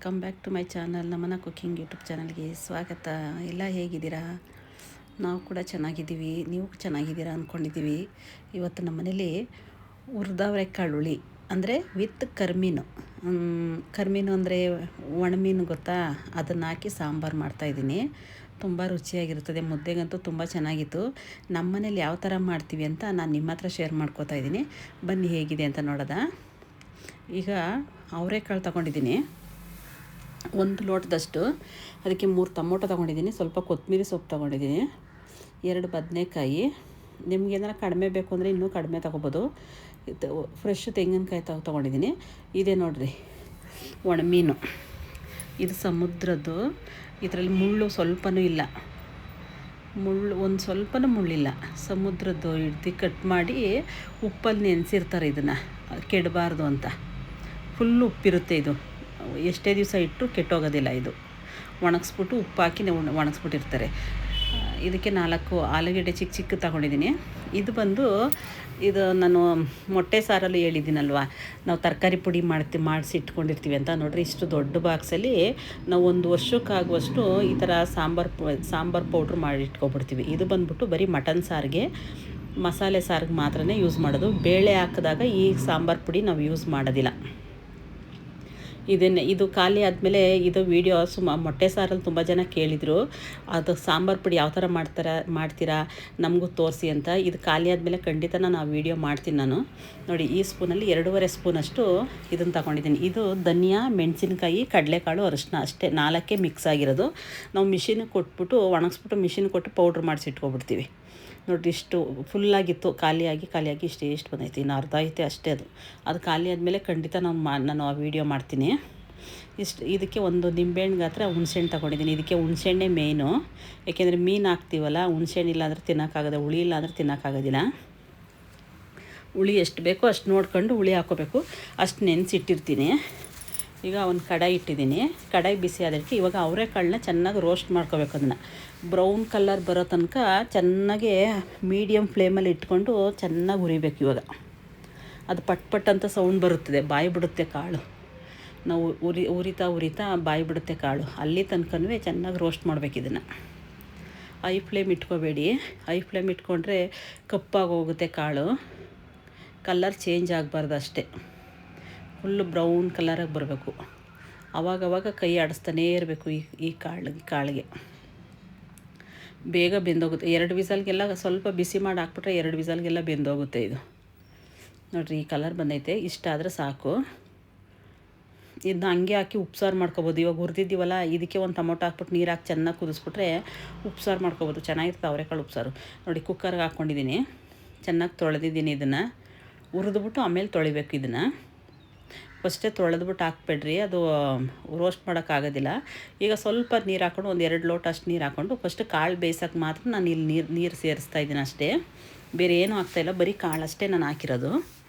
Welcome back to my channel Namana cooking YouTube ಚಾನಲ್ಗೆ ಸ್ವಾಗತ. ಎಲ್ಲ ಹೇಗಿದ್ದೀರಾ? ನಾವು ಕೂಡ ಚೆನ್ನಾಗಿದ್ದೀವಿ. ನೀವು ಚೆನ್ನಾಗಿದ್ದೀರಾ ಅಂದ್ಕೊಂಡಿದ್ದೀವಿ ಇವತ್ತು ನಮ್ಮ ಮನೇಲಿ ಹುರಿದವರೆಕಾಳು ಹುಳಿ ಅಂದರೆ ವಿತ್ ಕರ್ಮೀನು. ಕರ್ಮೀನು ಅಂದರೆ ಒಣಮೀನು ಗೊತ್ತಾ? ಅದನ್ನು ಹಾಕಿ ಸಾಂಬಾರು ಮಾಡ್ತಾಯಿದ್ದೀನಿ ತುಂಬ ರುಚಿಯಾಗಿರುತ್ತದೆ. ಮುದ್ದೆಗಂತೂ ತುಂಬ ಚೆನ್ನಾಗಿತ್ತು. ನಮ್ಮ ಮನೇಲಿ ಯಾವ ಥರ ಮಾಡ್ತೀವಿ ಅಂತ ನಾನು ನಿಮ್ಮ ಹತ್ರ ಶೇರ್ ಮಾಡ್ಕೋತಾ ಇದ್ದೀನಿ. ಬನ್ನಿ ಹೇಗಿದೆ ಅಂತ ನೋಡೋದ? ಈಗ ಅವರೆಕಾಳು ತಗೊಂಡಿದ್ದೀನಿ. ಒಂದು ಲೋಟದಷ್ಟು. ಅದಕ್ಕೆ ಮೂರು ಟೊಮೊಟೊ ತೊಗೊಂಡಿದ್ದೀನಿ. ಸ್ವಲ್ಪ ಕೊತ್ತಂಬರಿ ಸೊಪ್ಪು ತೊಗೊಂಡಿದ್ದೀನಿ. ಎರಡು ಬದನೆಕಾಯಿ. ನಿಮ್ಗೆ ಏನಾರ ಕಡಿಮೆ ಬೇಕು ಅಂದರೆ ಇನ್ನೂ ಕಡಿಮೆ ತೊಗೋಬೋದು. ಫ್ರೆಶ್ ತೆಂಗಿನಕಾಯಿ ತಗೊ ತೊಗೊಂಡಿದ್ದೀನಿ. ಇದೇ ನೋಡಿರಿ ಒಣಮೀನು ಇದು ಸಮುದ್ರದ್ದು. ಇದರಲ್ಲಿ ಮುಳ್ಳು ಸ್ವಲ್ಪನೂ ಇಲ್ಲ. ಮುಳ್ಳು, ಒಂದು ಸ್ವಲ್ಪನೂ ಮುಳ್ಳಿಲ್ಲ. ಸಮುದ್ರದ್ದು ಹಿಡ್ದು ಕಟ್ ಮಾಡಿ ಉಪ್ಪಲ್ಲಿ ನೆನೆಸಿರ್ತಾರೆ ಇದನ್ನು. ಕೆಡಬಾರ್ದು ಅಂತ. ಫುಲ್ ಉಪ್ಪಿರುತ್ತೆ ಇದು. ಎಷ್ಟೇ ದಿವಸ ಇಟ್ಟು ಕೆಟ್ಟೋಗೋದಿಲ್ಲ ಇದು. ಒಣಗಿಸ್ಬಿಟ್ಟು ಉಪ್ಪು ಹಾಕಿ ಒಣ- ಒಣಗಿಸ್ಬಿಟ್ಟಿರ್ತಾರೆ. ಇದಕ್ಕೆ ನಾಲ್ಕು ಆಲೂಗೆಡ್ಡೆ ಚಿಕ್ಕ ಚಿಕ್ಕ ತಗೊಂಡಿದ್ದೀನಿ. ಇದು ಬಂದು ಇದು ನಾನು ಮೊಟ್ಟೆ ಸಾರಲ್ಲಿ ಹೇಳಿದ್ದೀನಲ್ವ? ನಾವು ತರಕಾರಿ ಪುಡಿ ಮಾಡ್ತಿ ಮಾಡಿಸಿ ಇಟ್ಕೊಂಡಿರ್ತೀವಿ ಅಂತ. ನೋಡ್ರಿ ಇಷ್ಟು ದೊಡ್ಡ ಬಾಕ್ಸಲ್ಲಿ ನಾವು ಒಂದು ವರ್ಷಕ್ಕಾಗುವಷ್ಟು ಈ ಥರ ಸಾಂಬಾರು ಸಾಂಬಾರು ಪೌಡ್ರ್ ಮಾಡಿ ಇಟ್ಕೊಬಿಡ್ತೀವಿ ಇದು ಬಂದ್ಬಿಟ್ಟು ಬರೀ ಮಟನ್ ಸಾರಿಗೆ, ಮಸಾಲೆ ಸಾರಿಗೆ ಮಾತ್ರನೇ ಯೂಸ್ ಮಾಡೋದು. ಬೇಳೆ ಹಾಕಿದಾಗ ಈ ಸಾಂಬಾರು ಪುಡಿ ನಾವು ಯೂಸ್ ಮಾಡೋದಿಲ್ಲ. ಇದನ್ನೇ ಇದು ಖಾಲಿ ಆದಮೇಲೆ ಇದು ವೀಡಿಯೋ ಸುಮ ಮೊಟ್ಟೆ ಸಾರಲ್ಲಿ ತುಂಬ ಜನ ಕೇಳಿದರು. ಅದು ಸಾಂಬಾರು ಪುಡಿ ಯಾವ ಥರ ಮಾಡ್ತಾರ, ಮಾಡ್ತೀರಾ ನಮಗೂ ತೋರಿಸಿ ಅಂತ. ಇದು ಖಾಲಿ ಆದಮೇಲೆ ಖಂಡಿತ ನಾನು ಆ ವೀಡಿಯೋ ಮಾಡ್ತೀನಿ ನಾನು. ನೋಡಿ, ಈ ಸ್ಪೂನಲ್ಲಿ ಎರಡೂವರೆ ಸ್ಪೂನಷ್ಟು ಇದನ್ನು ತಗೊಂಡಿದ್ದೀನಿ. ಇದು ಧನಿಯಾ, ಮೆಣಸಿನ್ಕಾಯಿ, ಕಡಲೆಕಾಳು, ಅರಿಶಿನ, ಅಷ್ಟೇ. ನಾಲ್ಕೇ ಮಿಕ್ಸ್ ಆಗಿರೋದು. ನಾವು ಮಿಷಿನ್ ಕೊಟ್ಬಿಟ್ಟು, ಒಣಗಿಸ್ಬಿಟ್ಟು ಮಿಷಿನ್ ಕೊಟ್ಟು ಪೌಡ್ರ್ ಮಾಡಿಸಿ ನೋಡಿರಿ, ಇಷ್ಟು ಫುಲ್ಲಾಗಿತ್ತು ಖಾಲಿಯಾಗಿ ಖಾಲಿಯಾಗಿ ಇಷ್ಟು ಎಷ್ಟು ಬಂದೈತಿ, ಇನ್ನು ಅರ್ಧ ಐತೆ ಅಷ್ಟೇ ಅದು. ಅದು ಖಾಲಿ ಆದಮೇಲೆ ಖಂಡಿತ ನಾನು ಮಾ, ನಾನು ಆ ವೀಡಿಯೋ ಮಾಡ್ತೀನಿ. ಇಷ್ಟು, ಇದಕ್ಕೆ ಒಂದು ನಿಂಬೆಹಣ್ಣು ಗಾತ್ರ ಹುಣ್ಸೆಹಣ್ಣು ತೊಗೊಂಡಿದ್ದೀನಿ. ಇದಕ್ಕೆ ಹುಣ್ಸೆಹಣ್ಣೆ ಮೇಯ್ನು ಯಾಕೆಂದರೆ ಮೀನು ಹಾಕ್ತೀವಲ್ಲ, ಹುಣ್ಸೆಹಣ್ಣು ಇಲ್ಲಾಂದ್ರೆ ತಿನ್ನೋಕ್ಕಾಗದ ಹುಳಿ ಇಲ್ಲಾಂದ್ರೆ ತಿನ್ನೋಕ್ಕಾಗೋದಿಲ್ಲ ಹುಳಿ ಎಷ್ಟು ಬೇಕೋ ಅಷ್ಟು ನೋಡ್ಕೊಂಡು ಹುಳಿ ಹಾಕೋಬೇಕು. ಅಷ್ಟು ನೆನೆಸಿಟ್ಟಿರ್ತೀನಿ. ಈಗ ಒಂದು ಕಡಾಯಿ ಇಟ್ಟಿದ್ದೀನಿ. ಕಡಾಯಿ ಬಿಸಿ ಆದಕ್ಕೆ ಇವಾಗ ಅವರೆಕಾಳನ್ನ ಚೆನ್ನಾಗಿ ರೋಸ್ಟ್ ಮಾಡ್ಕೋಬೇಕು ಅದನ್ನು. ಬ್ರೌನ್ ಕಲರ್ ಬರೋ ತನಕ ಚೆನ್ನಾಗಿ ಮೀಡಿಯಮ್ ಫ್ಲೇಮಲ್ಲಿ ಇಟ್ಕೊಂಡು ಚೆನ್ನಾಗಿ ಹುರಿಬೇಕು ಇವಾಗ. ಅದು ಪಟ್ ಪಟ್ ಅಂತ ಸೌಂಡ್ ಬರುತ್ತದೆ. ಬಾಯಿ ಬಿಡುತ್ತೆ ಕಾಳು. ನಾವು ಉರಿ, ಉರಿತಾ ಉರಿತಾ ಬಾಯಿ ಬಿಡುತ್ತೆ ಕಾಳು. ಅಲ್ಲಿ ತನಕನೂ ಚೆನ್ನಾಗಿ ರೋಸ್ಟ್ ಮಾಡಬೇಕು ಇದನ್ನು. ಐ ಫ್ಲೇಮ್ ಇಟ್ಕೋಬೇಡಿ. ಐ ಫ್ಲೇಮ್ ಇಟ್ಕೊಂಡ್ರೆ ಕಪ್ಪಾಗಿ ಹೋಗುತ್ತೆ ಕಾಳು. ಕಲರ್ ಚೇಂಜ್ ಆಗಬಾರ್ದು ಅಷ್ಟೇ. ಫುಲ್ಲು ಬ್ರೌನ್ ಕಲರಾಗಿ ಬರಬೇಕು. ಅವಾಗವಾಗ ಕೈ ಆಡಿಸ್ತಾನೇ ಇರಬೇಕು ಈ ಈ ಕಾಳು ಕಾಳಿಗೆ. ಬೇಗ ಬೆಂದೋಗುತ್ತೆ. ಎರಡು ವಿಸಲ್ಗೆಲ್ಲ ಸ್ವಲ್ಪ ಬಿಸಿ ಮಾಡಿ ಹಾಕ್ಬಿಟ್ರೆ ಎರಡು ವಿಸಲ್ಗೆಲ್ಲ ಬೆಂದೋಗುತ್ತೆ ಇದು. ನೋಡಿರಿ, ಈ ಕಲರ್ ಬಂದೈತೆ. ಇಷ್ಟ ಆದರೆ ಸಾಕು. ಇದನ್ನ ಹಂಗೆ ಹಾಕಿ ಉಪ್ಸಾರು ಮಾಡ್ಕೊಬೋದು. ಇವಾಗ ಹುರಿದಿದ್ದೀವಲ್ಲ, ಇದಕ್ಕೆ ಒಂದು ಟೊಮೊಟೊ ಹಾಕ್ಬಿಟ್ಟು ನೀರು ಹಾಕಿ ಚೆನ್ನಾಗಿ ಕುದಿಸ್ಬಿಟ್ರೆ ಉಪ್ಸಾರು ಮಾಡ್ಕೊಬೋದು. ಚೆನ್ನಾಗಿರುತ್ತೆ ಅವರೆಕಾಳು ಉಪ್ಸಾರು. ನೋಡಿ ಕುಕ್ಕರ್ಗೆ ಹಾಕ್ಕೊಂಡಿದ್ದೀನಿ ಚೆನ್ನಾಗಿ ತೊಳೆದಿದ್ದೀನಿ ಇದನ್ನು. ಹುರಿದ್ಬಿಟ್ಟು ಆಮೇಲೆ ತೊಳಿಬೇಕು ಇದನ್ನು. ಫಸ್ಟೇ ತೊಳೆದ್ಬಿಟ್ಟು ಹಾಕ್ಬೇಡ್ರಿ. ಅದು ರೋಸ್ಟ್ ಮಾಡೋಕ್ಕಾಗೋದಿಲ್ಲ ಈಗ ಸ್ವಲ್ಪ ನೀರು ಹಾಕ್ಕೊಂಡು ಒಂದು ಎರಡು ಲೋಟ ಅಷ್ಟು ನೀರು ಹಾಕ್ಕೊಂಡು ಫಸ್ಟ್ ಕಾಳು ಬೇಯಿಸೋಕೆ ಮಾತ್ರ ನಾನು ಇಲ್ಲಿ ನೀರು ನೀರು ಸೇರಿಸ್ತಾ ಇದ್ದೀನಿ ಅಷ್ಟೇ. ಬೇರೆ ಏನೂ ಆಗ್ತಾಯಿಲ್ಲ ಬರೀ ಕಾಳು ಅಷ್ಟೇ ನಾನು ಹಾಕಿರೋದು.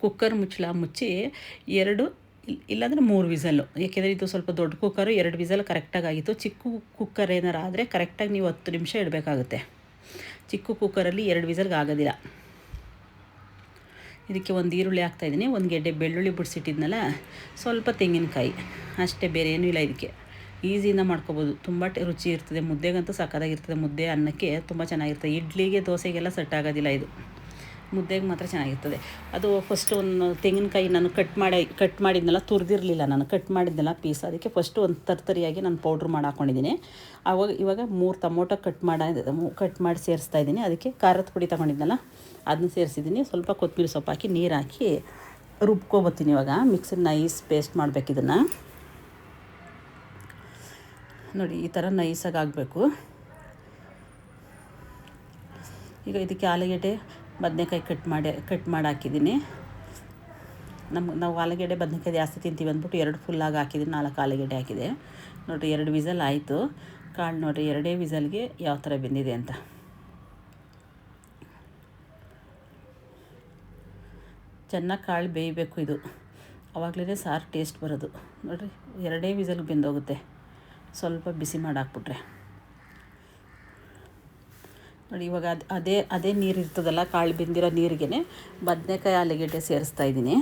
ಕುಕ್ಕರ್ ಮುಚ್ಚಳ ಮುಚ್ಚಿ ಎರಡು, ಇಲ್- ಇಲ್ಲಾಂದರೆ ಮೂರು ವಿಸಲ್ಲು ಏಕೆಂದರೆ ಇದು ಸ್ವಲ್ಪ ದೊಡ್ಡ ಕುಕ್ಕರು, ಎರಡು ವಿಸಲ್ ಕರೆಕ್ಟಾಗಿ ಆಗಿತ್ತು. ಚಿಕ್ಕ ಕುಕ್ಕರ್ ಏನಾರು ಆದರೆ ಕರೆಕ್ಟಾಗಿ ನೀವು ಹತ್ತು ನಿಮಿಷ ಇಡಬೇಕಾಗುತ್ತೆ. ಚಿಕ್ಕ ಕುಕ್ಕರಲ್ಲಿ ಎರಡು ವಿಸಲ್ಗೆ ಆಗೋದಿಲ್ಲ. ಇದಕ್ಕೆ ಒಂದು ಈರುಳ್ಳಿ ಹಾಕ್ತಾಯಿದ್ದೀನಿ ಒಂದು ಗೆಡ್ಡೆ ಬೆಳ್ಳುಳ್ಳಿ ಬಿಡಿಸಿಟ್ಟಿದ್ನಲ್ಲ, ಸ್ವಲ್ಪ ತೆಂಗಿನಕಾಯಿ. ಅಷ್ಟೇ ಬೇರೆ ಏನೂ ಇಲ್ಲ ಇದಕ್ಕೆ. ಈಸಿಯಿಂದ ಮಾಡ್ಕೋಬೋದು. ತುಂಬ ರುಚಿ ಇರ್ತದೆ. ಮುದ್ದೆಗಂತೂ ಸಕ್ಕತ್ತಾಗಿರ್ತದೆ ಮುದ್ದೆ ಅನ್ನಕ್ಕೆ ತುಂಬ ಚೆನ್ನಾಗಿರ್ತದೆ. ಇಡ್ಲಿಗೆ ದೋಸೆಗೆಲ್ಲ ಸೆಟ್ ಆಗೋದಿಲ್ಲ ಇದು. ಮುದ್ದೆಗೆ ಮಾತ್ರ ಚೆನ್ನಾಗಿರ್ತದೆ. ಅದು ಫಸ್ಟ್ ಒಂದು ತೆಂಗಿನಕಾಯಿ ನಾನು ಕಟ್ ಮಾಡಿ ಕಟ್ ಮಾಡಿದ್ನೆಲ್ಲ ತುರಿದಿರಲಿಲ್ಲ ನಾನು. ಕಟ್ ಮಾಡಿದ್ನೆಲ್ಲ ಪೀಸ್ ಅದಕ್ಕೆ ಫಸ್ಟು ಒಂದು ತರ್ತರಿಯಾಗಿ ನಾನು ಪೌಡ್ರ್ ಮಾಡಿ ಹಾಕೊಂಡಿದ್ದೀನಿ. ಆವಾಗ ಇವಾಗ ಮೂರು ಟೊಮೊಟೊ ಕಟ್ ಮಾಡಿ ಕಟ್ ಮಾಡಿ ಸೇರಿಸ್ತಾ ಇದ್ದೀನಿ. ಅದಕ್ಕೆ ಖಾರದ ಪುಡಿ ತೊಗೊಂಡಿದ್ನಲ್ಲ ಅದನ್ನ ಸೇರಿಸಿದ್ದೀನಿ. ಸ್ವಲ್ಪ ಕೊತ್ತಂಬರಿ ಸೊಪ್ಪು ಹಾಕಿ, ನೀರು ಹಾಕಿ ರುಬ್ಕೊಬತ್ತೀನಿ ಇವಾಗ. ಮಿಕ್ಸಿಗೆ ನೈಸ್ ಪೇಸ್ಟ್ ಮಾಡಬೇಕು ಇದನ್ನು. ನೋಡಿ, ಈ ಥರ ನೈಸಾಗಿ ಆಗಬೇಕು. ಈಗ ಇದಕ್ಕೆ ಆಲೂಗೆಡ್ಡೆ ಬದನೆಕಾಯಿ ಕಟ್ ಮಾಡಿ ಕಟ್ ಮಾಡಿ ಹಾಕಿದ್ದೀನಿ ನಮ್ಗೆ ನಾವು ಆಲೂಗೆಡ್ಡೆ ಬದನೆಕಾಯಿ ಜಾಸ್ತಿ ತಿಂತೀವಿ ಅಂದ್ಬಿಟ್ಟು ಎರಡು ಫುಲ್ಲಾಗಿ ಹಾಕಿದ್ದೀನಿ ನಾಲ್ಕು ಆಲೂಗೆಡ್ಡೆ ಹಾಕಿದೆ. ನೋಡಿರಿ, ಎರಡು ವಿಸಲ್ ಆಯಿತು. ಕಾಳು ನೋಡಿರಿ, ಎರಡೇ ವಿಸಲ್ಗೆ ಯಾವ ಥರ ಬೆಂದಿದೆ ಅಂತ. ಚೆನ್ನಾಗಿ ಕಾಳು ಬೇಯಬೇಕು ಇದು. ಅವಾಗಲೇ ಸಾರು ಟೇಸ್ಟ್ ಬರೋದು. ನೋಡಿರಿ, ಎರಡೇ ವಿಸಲ್ಗೆ ಬೆಂದೋಗುತ್ತೆ. ಸ್ವಲ್ಪ ಬಿಸಿ ಮಾಡಿ ಹಾಕ್ಬಿಟ್ರೆ. ನೋಡಿ, ಇವಾಗ ಅದು, ಅದೇ ಅದೇ ನೀರು ಇರ್ತದಲ್ಲ, ಕಾಳು ಬೆಂದಿರೋ ನೀರಿಗೆ ಬದನೆಕಾಯಿ ಆಲೂಗೆಡ್ಡೆ ಸೇರಿಸ್ತಾ ಇದ್ದೀನಿ.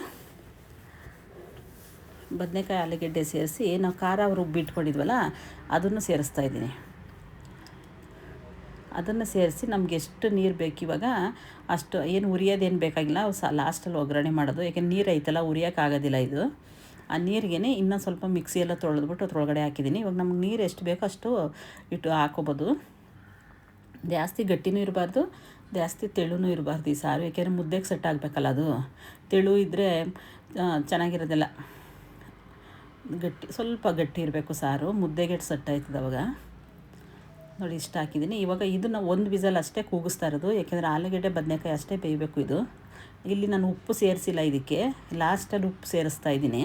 ಬದನೆಕಾಯಿ ಆಲೂಗೆಡ್ಡೆ ಸೇರಿಸಿ ನಾವು ಖಾರ ರುಬ್ಬಿಟ್ಕೊಂಡಿದ್ವಲ್ಲ ಅದನ್ನು ಸೇರಿಸ್ತಾ ಇದ್ದೀನಿ. ಅದನ್ನು ಸೇರಿಸಿ ನಮ್ಗೆ ಎಷ್ಟು ನೀರು ಬೇಕು ಇವಾಗ, ಅಷ್ಟು, ಏನು ಉರಿಯೋದೇನು ಬೇಕಾಗಿಲ್ಲ, ಸ ಲಾಸ್ಟಲ್ಲಿ ಒಗ್ಗರಣೆ ಮಾಡೋದು. ಯಾಕೆಂದ್ರೆ ನೀರು ಐತಲ್ಲ ಉರಿಯೋಕ್ಕಾಗೋದಿಲ್ಲ ಇದು. ಆ ನೀರಿಗೆ ಇನ್ನೂ ಸ್ವಲ್ಪ ಮಿಕ್ಸಿ ಎಲ್ಲ ತೊಳೆದ್ಬಿಟ್ಟು ಅದ್ರೊಳಗಡೆ ಹಾಕಿದ್ದೀನಿ. ಇವಾಗ ನಮ್ಗೆ ನೀರು ಎಷ್ಟು ಬೇಕೋ ಅಷ್ಟು ಇಟ್ಟು ಹಾಕೋಬೋದು. ಜಾಸ್ತಿ ಗಟ್ಟಿನೂ ಇರಬಾರ್ದು, ಜಾಸ್ತಿ ತೆಳುನೂ ಇರಬಾರ್ದು ಈ ಸಾರು. ಯಾಕೆಂದರೆ ಮುದ್ದೆಗೆ ಸೆಟ್ ಆಗಬೇಕಲ್ಲ ಅದು. ತೆಳು ಇದ್ದರೆ ಚೆನ್ನಾಗಿರೋದಿಲ್ಲ. ಗಟ್ಟಿ, ಸ್ವಲ್ಪ ಗಟ್ಟಿ ಇರಬೇಕು ಸಾರು. ಮುದ್ದೆಗೆ ಸೆಟ್ ಆಯ್ತದ ಅವಾಗ? ನೋಡಿ, ಇಷ್ಟ ಹಾಕಿದ್ದೀನಿ. ಇವಾಗ ಇದನ್ನು ಒಂದು ವಿಸಲ್ ಅಷ್ಟೇ ಕೂಗಿಸ್ತಾ ಇರೋದು. ಯಾಕೆಂದರೆ ಆಲೂಗಡ್ಡೆ, ಬದನೆಕಾಯಿ ಅಷ್ಟೇ ಬೇಯಬೇಕು ಇದು. ಇಲ್ಲಿ ನಾನು ಉಪ್ಪು ಸೇರಿಸಿಲ್ಲ ಇದಕ್ಕೆ. ಲಾಸ್ಟಲ್ಲಿ ಉಪ್ಪು ಸೇರಿಸ್ತಾ ಇದ್ದೀನಿ.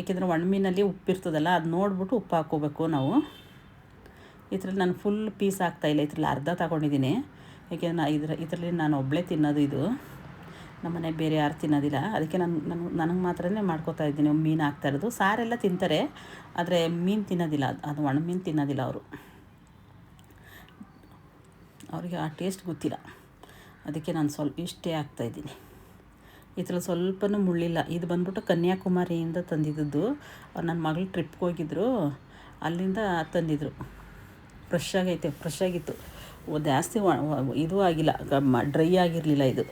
ಏಕೆಂದರೆ ಒಣಮೀನಲ್ಲಿ ಉಪ್ಪಿರ್ತದಲ್ಲ, ಅದು ನೋಡ್ಬಿಟ್ಟು ಉಪ್ಪು ಹಾಕೋಬೇಕು ನಾವು. ಇದ್ರಲ್ಲಿ ನಾನು ಫುಲ್ ಪೀಸ್ ಆಗ್ತಾಯಿಲ್ಲ ಇದ್ರಲ್ಲಿ ಅರ್ಧ ತಗೊಂಡಿದ್ದೀನಿ. ಏಕೆಂದರೆ ನಾ ಇದ್ರ, ಇದರಲ್ಲಿ ನಾನು ಒಬ್ಬಳೇ ತಿನ್ನೋದು ಇದು. ನಮ್ಮನೆ ಬೇರೆ ಯಾರು ತಿನ್ನೋದಿಲ್ಲ. ಅದಕ್ಕೆ ನಾನು ನಾನು, ನನಗೆ ಮಾತ್ರನೇ ಮಾಡ್ಕೋತಾ ಇದ್ದೀನಿ. ಮೀನು ಹಾಕ್ತಾ ಇರೋದು. ಸಾರೆಲ್ಲ ತಿಂತಾರೆ. ಆದರೆ ಮೀನು ತಿನ್ನೋದಿಲ್ಲ. ಅದು ಒಣ ಮೀನು ತಿನ್ನೋದಿಲ್ಲ ಅವರು. ಅವರಿಗೆ ಆ ಟೇಸ್ಟ್ ಗೊತ್ತಿಲ್ಲ. ಅದಕ್ಕೆ ನಾನು ಸ್ವಲ್ಪ ಇಷ್ಟೇ ಹಾಕ್ತಾಯಿದ್ದೀನಿ ಇದ್ರಲ್ಲಿ ಸ್ವಲ್ಪನೂ ಮುಳ್ಳಿಲ್ಲ. ಇದು ಬಂದ್ಬಿಟ್ಟು ಕನ್ಯಾಕುಮಾರಿಯಿಂದ ತಂದಿದ್ದದ್ದು. ಅವ್ರು ನನ್ನ ಮಗಳು ಟ್ರಿಪ್ಗೆ ಹೋಗಿದ್ರು. ಅಲ್ಲಿಂದ ತಂದಿದ್ರು. ಫ್ರೆಶ್ ಆಗೈತೆ ಫ್ರೆಶ್ ಆಗಿತ್ತು. ಜಾಸ್ತಿ ಇದು ಆಗಿಲ್ಲ ಡ್ರೈ ಆಗಿರಲಿಲ್ಲ ಇದು.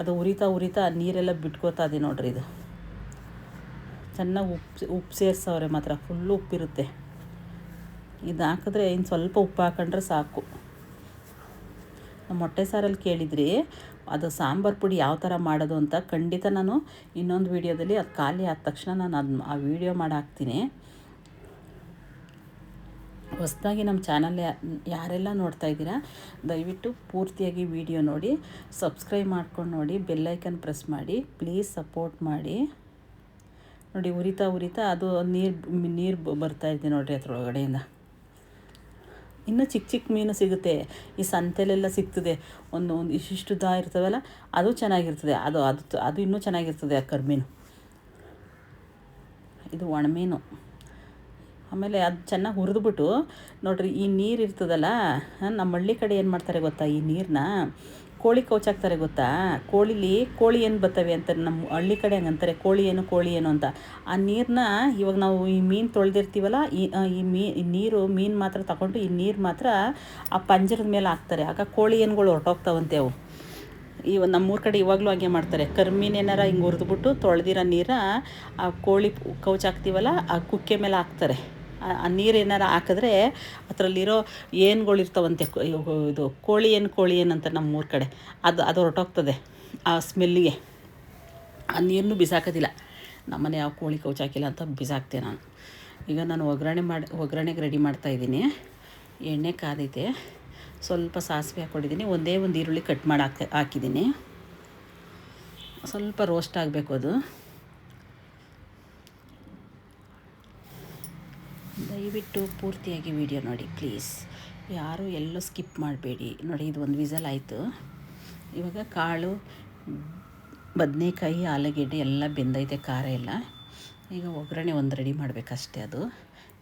ಅದು ಉರಿತಾ ಉರಿತಾ ನೀರೆಲ್ಲ ಬಿಟ್ಕೋತಾ ಇದೆ ನೋಡ್ರಿ ಇದು. ಚೆನ್ನಾಗಿ ಉಪ್ಪು ಉಪ್ಪು ಸೇರಿಸವ್ರೆ ಮಾತ್ರ ಫುಲ್ಲು ಉಪ್ಪಿರುತ್ತೆ. ಇದು ಹಾಕಿದ್ರೆ ಇನ್ನು ಸ್ವಲ್ಪ ಉಪ್ಪು ಹಾಕೊಂಡ್ರೆ ಸಾಕು. ಮೊಟ್ಟೆ ಸಾರಲ್ಲಿ ಕೇಳಿದ್ರಿ, ಅದು ಸಾಂಬಾರು ಪುಡಿ ಯಾವ ಥರ ಮಾಡೋದು ಅಂತ ಖಂಡಿತ ನಾನು ಇನ್ನೊಂದು ವೀಡಿಯೋದಲ್ಲಿ ಅದು ಖಾಲಿ ಆದ ತಕ್ಷಣ ನಾನು ಅದು ಆ ವೀಡಿಯೋ ಮಾಡಿ ಹಾಕ್ತೀನಿ. ಹೊಸದಾಗಿ ನಮ್ಮ ಚಾನಲ್ ಯಾರೆಲ್ಲ ನೋಡ್ತಾ ಇದ್ದೀರಾ, ದಯವಿಟ್ಟು ಪೂರ್ತಿಯಾಗಿ ವಿಡಿಯೋ ನೋಡಿ, ಸಬ್ಸ್ಕ್ರೈಬ್ ಮಾಡ್ಕೊಂಡು ನೋಡಿ ಬೆಲ್ಲೈಕನ್ ಪ್ರೆಸ್ ಮಾಡಿ, ಪ್ಲೀಸ್ ಸಪೋರ್ಟ್ ಮಾಡಿ. ನೋಡಿ, ಉರಿತಾ ಉರಿತಾ ಅದು ನೀರು ನೀರು ಬರ್ತಾ ಇದೆ ನೋಡಿರಿ ಅದರೊಳಗಡೆಯಿಂದ. ಇನ್ನು ಚಿಕ್ಕ ಚಿಕ್ಕ ಮೀನು ಸಿಗುತ್ತೆ. ಈ ಸಂತೆಲೆಲ್ಲ ಸಿಗ್ತದೆ. ಒಂದು ಒಂದು ಇಷ್ಟಿಷ್ಟು ದಾ ಇರ್ತವಲ್ಲ, ಅದು ಚೆನ್ನಾಗಿರ್ತದೆ. ಅದು ಅದು ಅದು ಇನ್ನೂ ಚೆನ್ನಾಗಿರ್ತದೆ ಆ ಕರ್ಮೀನು. ಇದು ಒಣಮೀನು ಆಮೇಲೆ ಅದು ಚೆನ್ನಾಗಿ ಹುರಿದ್ಬಿಟ್ಟು ನೋಡಿರಿ ಈ ನೀರು ಇರ್ತದಲ್ಲ ನಮ್ಮ ಹಳ್ಳಿ ಕಡೆ ಏನು ಮಾಡ್ತಾರೆ ಗೊತ್ತಾ ಈ ನೀರನ್ನ ಕೋಳಿ ಕೌಚಾಕ್ತಾರೆ ಗೊತ್ತಾ? ಕೋಳಿಲಿ ಕೋಳಿ ಏನು ಬರ್ತವೆ ಅಂತ ನಮ್ಮ ಹಳ್ಳಿ ಕಡೆ ಹಂಗಂತಾರೆ ಕೋಳಿ ಏನು ಕೋಳಿ ಏನು ಅಂತ. ಆ ನೀರನ್ನ ಇವಾಗ ನಾವು ಈ ಮೀನು ತೊಳೆದಿರ್ತೀವಲ್ಲ, ಈ ಈ ಮೀ ನೀರು ಮೀನು ಮಾತ್ರ ತಗೊಂಡು ಈ ನೀರು ಮಾತ್ರ ಆ ಪಂಜರದ ಮೇಲೆ ಹಾಕ್ತಾರೆ. ಆಗ ಕೋಳಿ ಏನುಗಳು ಹೊರಟೋಗ್ತಾವಂತೆ ಅವು. ಇವ ನಮ್ಮೂರ ಕಡೆ ಇವಾಗಲೂ ಹಾಗೆ ಮಾಡ್ತಾರೆ. ಕರ್ಮೀನೇನಾರ ಹಿಂಗೆ ಹುರಿದ್ಬಿಟ್ಟು ತೊಳೆದಿರೋ ನೀರ ಆ ಕೋಳಿ ಕೌಚ್ ಹಾಕ್ತೀವಲ್ಲ ಆ ಕುಕ್ಕೆ ಮೇಲೆ ಹಾಕ್ತಾರೆ. ನೀರು ಏನಾರು ಹಾಕಿದ್ರೆ ಅದರಲ್ಲಿರೋ ಏನುಗಳು ಇರ್ತಾವಂತೆ ಇದು ಕೋಳಿ ಏನು ಕೋಳಿ ಏನು ಅಂತ ನಮ್ಮೂರ ಕಡೆ. ಅದು ಅದು ಹೊರಟೋಗ್ತದೆ ಆ ಸ್ಮೆಲ್ಲಿಗೆ. ಆ ನೀರನ್ನು ಬಿಸಾಕೋದಿಲ್ಲ. ನಮ್ಮನೆ ಯಾವ ಕೋಳಿ ಕೌಚ್ ಹಾಕಿಲ್ಲ ಅಂತ ಬಿಸಾಕ್ತೆ ನಾನು. ಈಗ ನಾನು ಒಗ್ಗರಣೆ ಮಾಡಿ, ಒಗ್ಗರಣೆಗೆ ರೆಡಿ ಮಾಡ್ತಾಯಿದ್ದೀನಿ ಎಣ್ಣೆ ಕಾದೈತೆ ಸ್ವಲ್ಪ ಸಾಸಿವೆ ಹಾಕ್ಕೊಂಡಿದ್ದೀನಿ ಒಂದೇ ಒಂದು ಈರುಳ್ಳಿ ಕಟ್ ಮಾಡಿ ಹಾಕಿ, ಹಾಕಿದ್ದೀನಿ. ಸ್ವಲ್ಪ ರೋಸ್ಟ್ ಆಗಬೇಕು ಅದು. ದಯವಿಟ್ಟು ಪೂರ್ತಿಯಾಗಿ ವಿಡಿಯೋ ನೋಡಿ, ಪ್ಲೀಸ್. ಯಾರು ಎಲ್ಲೂ ಸ್ಕಿಪ್ ಮಾಡಬೇಡಿ. ನೋಡಿ, ಇದು ಒಂದು ವಿಸಲ್ ಆಯಿತು. ಇವಾಗ ಕಾಳು, ಬದನೆಕಾಯಿ, ಆಲೂಗೆಡ್ಡೆ ಎಲ್ಲ ಬೆಂದೈತೆ, ಖಾರ ಎಲ್ಲ. ಈಗ ಒಗ್ಗರಣೆ ಒಂದು ರೆಡಿ ಮಾಡಬೇಕಷ್ಟೇ ಅದು.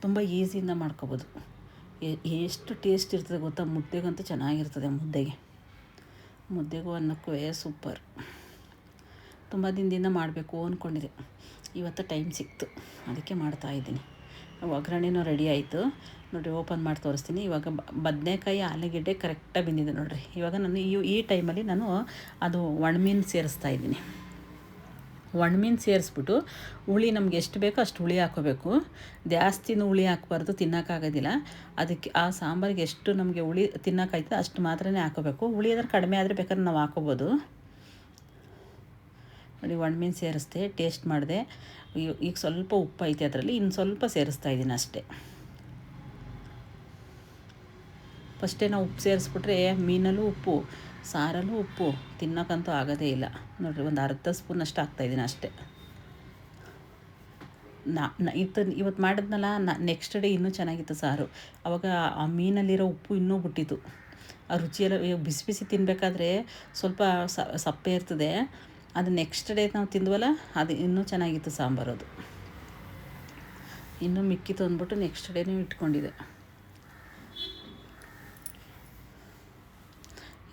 ತುಂಬ ಈಸಿಯಿಂದ ಮಾಡ್ಕೋಬೋದು. ಎಷ್ಟು ಟೇಸ್ಟ್ ಇರ್ತದೆ ಗೊತ್ತಾ? ಮುದ್ದೆಗಂತೂ ಚೆನ್ನಾಗಿರ್ತದೆ ಮುದ್ದೆಗೆ. ಮುದ್ದೆಗೂ ಅನ್ನಕ್ಕೂ ಸೂಪರ್ ತುಂಬ ದಿನದಿಂದ ಮಾಡಬೇಕು ಅಂದ್ಕೊಂಡಿದ್ದೆ ಇವತ್ತು ಟೈಮ್ ಸಿಕ್ತು. ಅದಕ್ಕೆ ಮಾಡ್ತಾಯಿದ್ದೀನಿ ಒಗ್ಗರಣೆನೂ ರೆಡಿ ಆಯಿತು. ನೋಡಿರಿ ಓಪನ್ ಮಾಡಿ ತೋರಿಸ್ತೀನಿ. ಇವಾಗ ಬದನೆಕಾಯಿ, ಆಲೂಗೆಡ್ಡೆ ಕರೆಕ್ಟಾಗಿ ಬಂದಿದೆ ನೋಡಿರಿ. ಇವಾಗ ನಾನು ಈ ಈ ಟೈಮಲ್ಲಿ ನಾನು ಅದು ಒಣಮೀನು ಸೇರಿಸ್ತಾ ಇದ್ದೀನಿ. ಒಣಮೀನು ಸೇರಿಸ್ಬಿಟ್ಟು ಹುಳಿ ನಮ್ಗೆ ಎಷ್ಟು ಬೇಕೋ ಅಷ್ಟು ಹುಳಿ ಹಾಕೋಬೇಕು. ಜಾಸ್ತಿನೂ ಹುಳಿ ಹಾಕಬಾರ್ದು ತಿನ್ನೋಕ್ಕಾಗೋದಿಲ್ಲ ಅದಕ್ಕೆ ಆ ಸಾಂಬಾರಿಗೆ ಎಷ್ಟು ನಮಗೆ ಹುಳಿ ತಿನ್ನೋಕ್ಕಾಯ್ತದೆ ಅಷ್ಟು ಮಾತ್ರನೇ ಹಾಕೋಬೇಕು. ಹುಳಿ ಅಂದರೆ ಕಡಿಮೆ ಆದರೆ ಬೇಕಾದ್ರೆ ನಾವು ಹಾಕೋಬೋದು. ನೋಡಿ, ಒಣಮೀನು ಸೇರಿಸ್ದೆ ಟೇಸ್ಟ್ ಮಾಡಿದೆ. ಈಗ ಸ್ವಲ್ಪ ಉಪ್ಪು ಐತೆ ಅದರಲ್ಲಿ, ಇನ್ನು ಸ್ವಲ್ಪ ಸೇರಿಸ್ತಾ ಇದ್ದೀನಿ ಅಷ್ಟೇ. ಫಸ್ಟೇ ನಾವು ಉಪ್ಪು ಸೇರಿಸ್ಬಿಟ್ರೆ ಮೀನಲ್ಲೂ ಉಪ್ಪು, ಸಾರಲ್ಲೂ ಉಪ್ಪು ತಿನ್ನೋಕ್ಕಂತೂ ಆಗೋದೇ ಇಲ್ಲ. ನೋಡಿರಿ, ಒಂದು ಅರ್ಧ ಸ್ಪೂನ್ ಅಷ್ಟು ಹಾಕ್ತಾಯಿದ್ದೀನಿ ಅಷ್ಟೇ. ನಾ ಇತ್ತು, ಇವತ್ತು ಮಾಡಿದ್ನಲ್ಲ, ನಾ ನೆಕ್ಸ್ಟ್ ಡೇ ಇನ್ನೂ ಚೆನ್ನಾಗಿತ್ತು ಸಾರು. ಆವಾಗ ಆ ಮೀನಲ್ಲಿರೋ ಉಪ್ಪು ಇನ್ನೂ ಬಿಟ್ಟಿತ್ತು. ಆ ರುಚಿಯೆಲ್ಲ ಬಿಸಿ ಬಿಸಿ ತಿನ್ನಬೇಕಾದ್ರೆ ಸ್ವಲ್ಪ ಸಪ್ಪೆ ಇರ್ತದೆ. ಅದು ನೆಕ್ಸ್ಟ್ ಡೇ ನಾವು ತಿಂದ್ವಲ್ಲ, ಅದು ಇನ್ನೂ ಚೆನ್ನಾಗಿತ್ತು ಸಾಂಬಾರು ಅದು. ಇನ್ನೂ ಮಿಕ್ಕಿ ತಂದ್ಬಿಟ್ಟು ನೆಕ್ಸ್ಟ್ ಡೇನೂ ಇಟ್ಕೊಂಡಿದೆ.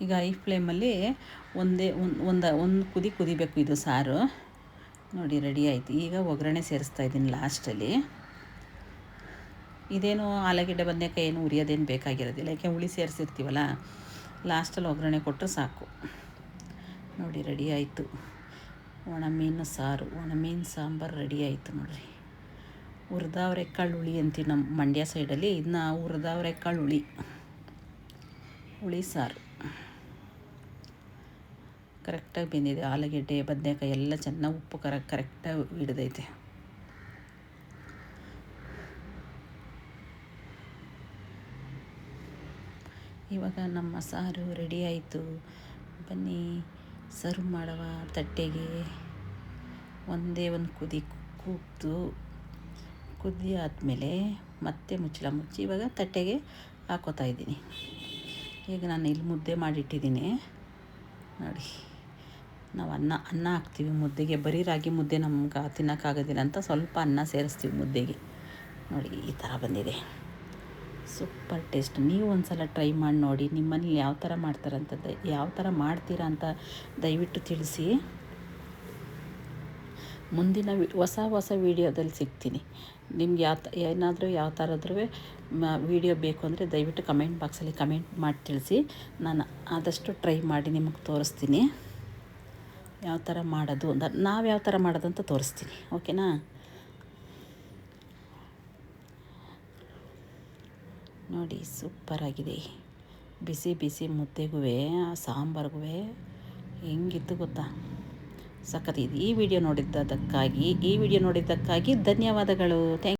ಈಗ ಐ ಫ್ಲೇಮಲ್ಲಿ ಒಂದೇ ಒಂದು ಒಂದು ಒಂದು ಕುದಿ ಕುದಿಬೇಕು ಇದು ಸಾರು. ನೋಡಿ ರೆಡಿ ಆಯಿತು. ಈಗ ಒಗ್ಗರಣೆ ಸೇರಿಸ್ತಾ ಇದ್ದೀನಿ ಲಾಸ್ಟಲ್ಲಿ ಇದೇನು ಆಲೂಗೆಡ್ಡೆ, ಬದನೇಕಾಯಿ ಏನು ಉರಿಯೋದೇನು ಬೇಕಾಗಿರೋದಿಲ್ಲ. ಯಾಕೆ ಹುಳಿ ಸೇರಿಸಿರ್ತೀವಲ್ಲ ಲಾಸ್ಟಲ್ಲಿ ಒಗ್ಗರಣೆ ಕೊಟ್ಟರೆ ಸಾಕು. ನೋಡಿ ರೆಡಿ ಆಯಿತು. ಒಣಮೀನು ಸಾರು, ಒಣಮೀನು ಸಾಂಬಾರು ರೆಡಿ ಆಯಿತು ನೋಡಿರಿ. ಹುರಿದವರೆಕಾಳು ಹುಳಿ ಅಂತೀವಿ ನಮ್ಮ ಮಂಡ್ಯ ಸೈಡಲ್ಲಿ. ಇದನ್ನ ಹುರಿದವರೆಕಾಳು ಹುಳಿ. ಹುಳಿ ಸಾರು. ಕರೆಕ್ಟಾಗಿ ಬೆಂದಿದೆ. ಆಲೂಗೆಡ್ಡೆ, ಬದನೆಕಾಯಿ ಎಲ್ಲ ಚೆನ್ನಾಗಿ ಉಪ್ಪು ಕರ ಕರೆಕ್ಟಾಗಿ ಹಿಡ್ದೈತೆ. ಇವಾಗ ನಮ್ಮ ಸಾರು ರೆಡಿ ಆಯಿತು. ಬನ್ನಿ. ಸರ್ವ್ ಮಾಡವ ತಟ್ಟೆಗೆ. ಒಂದೇ ಒಂದು ಕುದಿ ಕೂಗ್ತು ಕುದಿ ಆದಮೇಲೆ ಮತ್ತೆ ಮುಚ್ಚಳ ಮುಚ್ಚಿ ಇವಾಗ ತಟ್ಟೆಗೆ ಹಾಕೋತಾ ಇದ್ದೀನಿ. ಈಗ ನಾನು ಇಲ್ಲಿ ಮುದ್ದೆ ಮಾಡಿಟ್ಟಿದ್ದೀನಿ. ನೋಡಿ, ನಾವು ಅನ್ನ ಅನ್ನ ಹಾಕ್ತೀವಿ ಮುದ್ದೆಗೆ. ಬರೀ ರಾಗಿ ಮುದ್ದೆ ನಮ್ಗೆ ತಿನ್ನೋಕ್ಕಾಗೋದಿಲ್ಲ ಅಂತ ಸ್ವಲ್ಪ ಅನ್ನ ಸೇರಿಸ್ತೀವಿ ಮುದ್ದೆಗೆ. ನೋಡಿ, ಈ ಥರ ಬಂದಿದೆ. Super taste. ನೀವು ಒಂದು ಸಲ ಟ್ರೈ ಮಾಡಿ ನೋಡಿ ನಿಮ್ಮನೇಲಿ ಯಾವ ಥರ ಮಾಡ್ತಾರಂತ ಯಾವ ಥರ ಮಾಡ್ತೀರಾ ಅಂತ ದಯವಿಟ್ಟು ತಿಳಿಸಿ. ಮುಂದಿನ ವಿ, ಹೊಸ ಹೊಸ ವೀಡಿಯೋದಲ್ಲಿ ಸಿಗ್ತೀನಿ. ನಿಮ್ಗೆ ಯಾವ ಏನಾದರೂ ಯಾವ ಥರದ್ರೂ ವೀಡಿಯೋ ಬೇಕು ಅಂದರೆ ದಯವಿಟ್ಟು ಕಮೆಂಟ್ ಬಾಕ್ಸಲ್ಲಿ ಕಮೆಂಟ್ ಮಾಡಿ ತಿಳಿಸಿ. ನಾನು ಆದಷ್ಟು ಟ್ರೈ ಮಾಡಿ ನಿಮಗೆ ತೋರಿಸ್ತೀನಿ. ಯಾವ ಥರ ಮಾಡೋದು ನಾವು ಯಾವ ಥರ ಮಾಡೋದು ಅಂತ ತೋರಿಸ್ತೀನಿ. ಓಕೆನಾ? ನೋಡಿ, ಸೂಪರಾಗಿದೆ. ಬಿಸಿ ಬಿಸಿ ಮುದ್ದೆಗೂ ಸಾಂಬಾರ್ಗೂ ಹೆಂಗಿತ್ತು ಗೊತ್ತಾ? ಸಖತ್ತಿದೆ ಈ ವಿಡಿಯೋ ನೋಡಿದ್ದಕ್ಕಾಗಿ, ಈ ವಿಡಿಯೋ ನೋಡಿದ್ದಕ್ಕಾಗಿ ಧನ್ಯವಾದಗಳು. ಥ್ಯಾಂಕ್